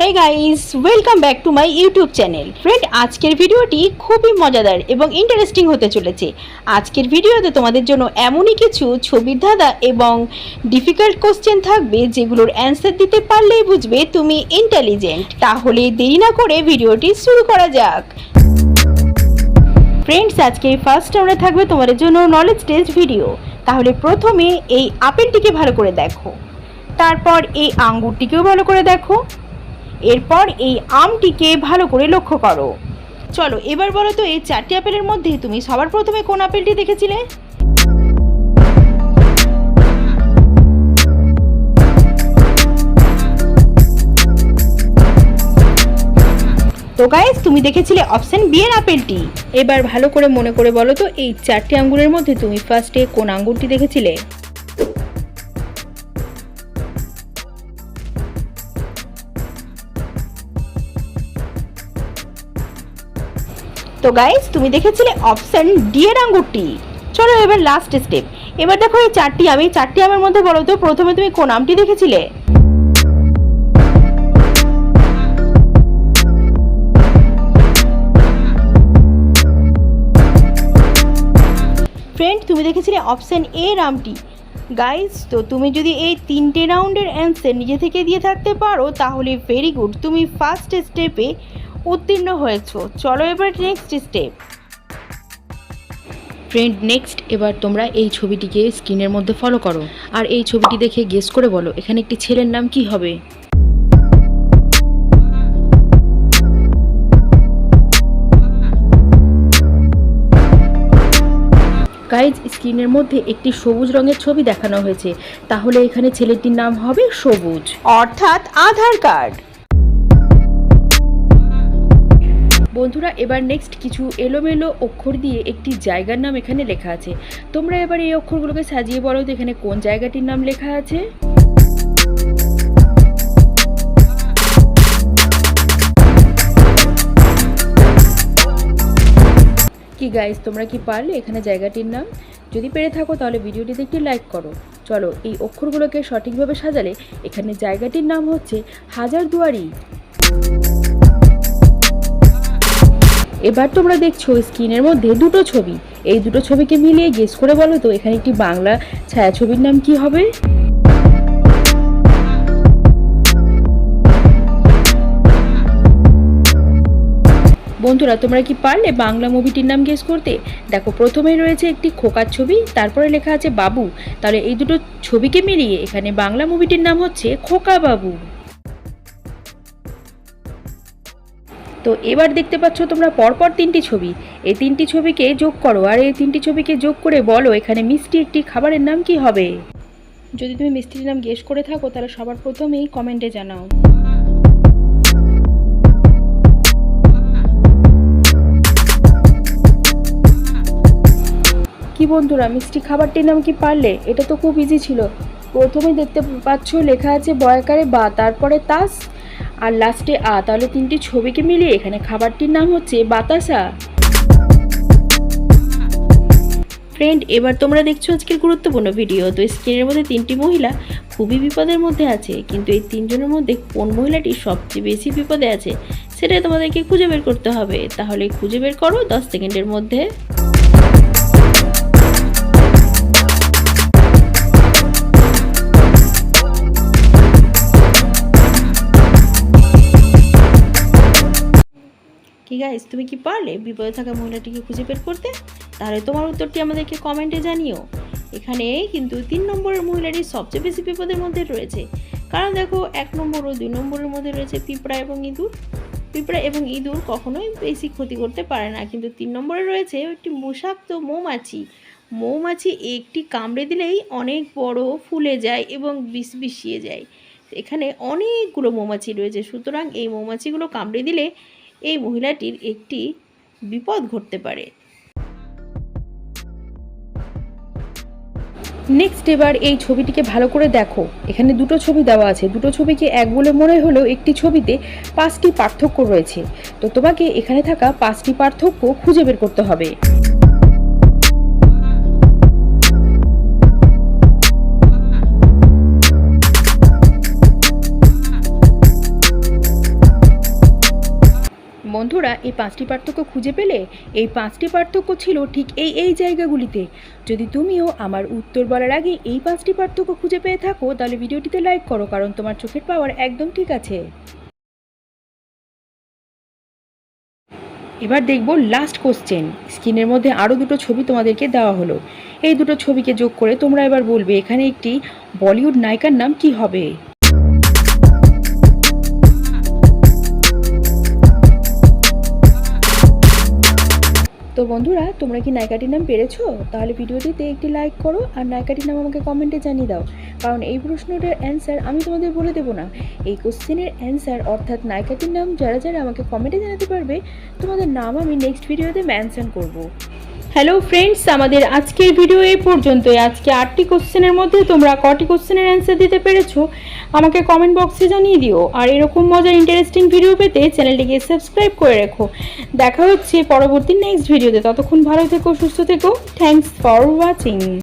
Hey guys welcome back to my YouTube channel friend আজকের ভিডিওটি খুবই মজাদার এবং ইন্টারেস্টিং হতে চলেছে। আজকের ভিডিওতে তোমাদের জন্য এমনই কিছু ছবির ধাঁধা এবং ডিফিকাল্ট কোশ্চেন থাকবে, যেগুলোর অ্যান্সার দিতে পারলেই বুঝবে তুমি ইন্টেলিজেন্ট তাহলে দেরি না করে ভিডিওটি শুরু করা যাক। ফ্রেন্ডস আজকে ফার্স্ট আমরা থাকবে তোমাদের জন্য নলেজ টেস্ট ভিডিও তাহলে প্রথমে এই আপেলটিকে ভালো করে দেখো। তারপর এই আঙ্গুরটিকেও ভালো করে দেখো। এরপর এই আমটিকে ভালো করে লক্ষ্য করো। চলো, এবার বলো তো, এই চারটি আপেলের মধ্যে তুমি সবার প্রথমে কোন আপেলটি দেখেছিলে? তো গাইস তুমি দেখেছিলে অপশন বি এর আপেলটি। এবার ভালো করে মনে করে বলো তো, এই চারটি আঙ্গুরের মধ্যে তুমি ফার্স্টে কোন আঙ্গুরটি দেখেছিলে? তো গাইস তুমি দেখেছিলে অপশন ডি এর আঙ্গুরটি? চলো এবার লাস্ট স্টেপ এবার দেখো এই চারটি আমি চারটি আমের মধ্যে বলো তো, প্রথমে তুমি কোন আমটি দেখেছিলে? ফ্রেন্ড তুমি দেখেছিলে অপশান এ রামটি গাইস তো তুমি যদি এই তিনটে রাউন্ডের অ্যান্সার নিজে থেকে দিয়ে থাকতে পারো, তাহলে ভেরি গুড তুমি ফার্স্ট স্টেপে উত্তীর্ণ হয়েছো। চলো এবার নেক্সট স্টেপ ফ্রেন্ড নেক্সট এবার তোমরা এই ছবিটিকে স্ক্রিনের মধ্যে ফলো করো। আর এই ছবিটি দেখে গেস করে বলো এখানে একটি ছেলের নাম কি হবে? গাইজ স্ক্রিনের মধ্যে একটি সবুজ রঙের ছবি দেখানো হয়েছে। তাহলে এখানে ছেলেটির নাম হবে সবুজ। অর্থাৎ আধার কার্ড। বন্ধুরা, এবার নেক্সট কিছু এলোমেলো অক্ষর দিয়ে একটি জায়গার নাম এখানে লেখা আছে। তোমরা এবার এই অক্ষরগুলোকে সাজিয়ে বলো তো এখানে কোন জায়গাটির নাম লেখা আছে। কি গাইস তোমরা কি পারলে এখানে জায়গাটির নাম? যদি পেরে থাকো তাহলে ভিডিওটিতে একটি লাইক করো। চলো, এই অক্ষরগুলোকে সঠিকভাবে সাজালে এখানে জায়গাটির নাম হচ্ছে হাজার হাজারদুয়ারি। এবার তোমরা দেখছ স্ক্রিনের মধ্যে দুটো ছবি। এই দুটো ছবিকে মিলিয়ে গেস করে বলো তো, এখানে একটি বাংলা ছায়াছবির নাম কি হবে? বন্ধুরা, তোমরা কি পারলে বাংলা মুভিটির নাম গেস করতে? দেখো, প্রথমেই রয়েছে একটি খোকার ছবি, তারপরে লেখা আছে বাবু। তাহলে এই দুটো ছবিকে মিলিয়ে এখানে বাংলা মুভিটির নাম হচ্ছে খোকা বাবু। তো এবার দেখতে পাচ্ছ তোমরা পরপর তিনটি ছবি। এই তিনটি ছবিকে যোগ করো আর এই তিনটি ছবিকে যোগ করে বলো এখানে মিষ্টি একটি খাবারের নাম কি হবে? যদি তুমি মিষ্টির নাম গেস করে থাকো, তাহলে সবার প্রথমেই কমেন্টে জানাও। কি বন্ধুরা, মিষ্টি খাবারটির নাম কি পারলে? এটা তো খুব ইজি ছিল। প্রথমে দেখতে পাচ্ছ লেখা আছে বয়াকারে বা, তারপরে তাস আর লাস্টে আ তাহলে তিনটি ছবিকে মিলিয়ে এখানে খাবারটির নাম হচ্ছে বাতাসা। ফ্রেন্ড এবার তোমরা দেখছ আজকের গুরুত্বপূর্ণ ভিডিও তো স্ক্রিনের মধ্যে তিনটি মহিলা খুবই বিপদের মধ্যে আছে, কিন্তু এই তিনজনের মধ্যে কোন মহিলাটি সবচেয়ে বেশি বিপদে আছে সেটা তোমাদেরকে খুঁজে বের করতে হবে। তাহলে খুঁজে বের করো দশ সেকেন্ডের মধ্যে। কি গাইস তুমি কি পারলে বিপদে থাকা মহিলাটিকে খুঁজে বের করতে? তাহলে তোমার উত্তরটি আমাদেরকে কমেন্টে জানিও। এখানে কিন্তু তিন নম্বরের মহিলাটি সবচেয়ে বেশি বিপদের মধ্যে রয়েছে। কারণ দেখো, এক নম্বর ও দুই নম্বরের মধ্যে রয়েছে পিঁপড়া এবং ইঁদুর। পিঁপড়া এবং ইঁদুর কখনোই বেশি ক্ষতি করতে পারে না। কিন্তু তিন নম্বরে রয়েছে একটি বিষাক্ত মৌমাছি। মৌমাছি একটি কামড়ে দিলেই অনেক বড় ফুলে যায় এবং বিষ বিষিয়ে যায়। এখানে অনেকগুলো মৌমাছি রয়েছে। সুতরাং এই মৌমাছিগুলো কামড়ে দিলে এই মহিলাটির একটি বিপদ ঘটতে পারে। নেক্সট এবার এই ছবিটিকে ভালো করে দেখো। এখানে দুটো ছবি দেওয়া আছে। দুটো ছবিকে এক বলে মনে হলেও একটি ছবিতে পাঁচটি পার্থক্য রয়েছে। তো তোমাকে এখানে থাকা পাঁচটি পার্থক্য খুঁজে বের করতে হবে। বন্ধুরা, এই পাঁচটি পার্থক্য খুঁজে পেলে এই পাঁচটি পার্থক্য ছিল ঠিক এই এই জায়গাগুলিতে। যদি তুমিও আমার উত্তর বলার আগে এই পাঁচটি পার্থক্য খুঁজে পেয়ে থাকো, তাহলে ভিডিওটিতে লাইক করো, কারণ তোমার চোখের পাওয়ার একদম ঠিক আছে। এবার দেখব লাস্ট কোশ্চেন স্ক্রিনের মধ্যে আরও দুটো ছবি তোমাদেরকে দেওয়া হলো। এই দুটো ছবিকে যোগ করে তোমরা এবার বলবে, এখানে একটি বলিউড নায়িকার নাম কি হবে? তো বন্ধুরা, তোমরা কি নায়িকাটির নাম পেরেছ? তাহলে ভিডিওটিতে একটি লাইক করো আর নায়িকাটির নাম আমাকে কমেন্টে জানিয়ে দাও। কারণ এই প্রশ্নটার অ্যান্সার আমি তোমাদের বলে দেবো না। এই কোশ্চেনের অ্যান্সার অর্থাৎ নায়িকাটির নাম, যারা যারা আমাকে কমেন্টে জানাতে পারবে, তোমাদের নাম আমি নেক্সট ভিডিওতে মেনশন করব। হ্যালো ফ্রেন্ডস আমাদের আজকের ভিডিও এই পর্যন্তই। আজকে আটটি কোশ্চেনের মধ্যে তোমরা কটি কোশ্চেনের অ্যান্সার দিতে পেরেছ, আমাকে কমেন্ট বক্সে জানিয়ে দিও। আর এরকম মজার ইন্টারেস্টিং ভিডিও পেতে চ্যানেলটিকে সাবস্ক্রাইব করে রেখো। দেখা হচ্ছে পরবর্তী নেক্সট ভিডিওতে ততক্ষণ ভালো থেকো, সুস্থ থেকো। Thanks for watching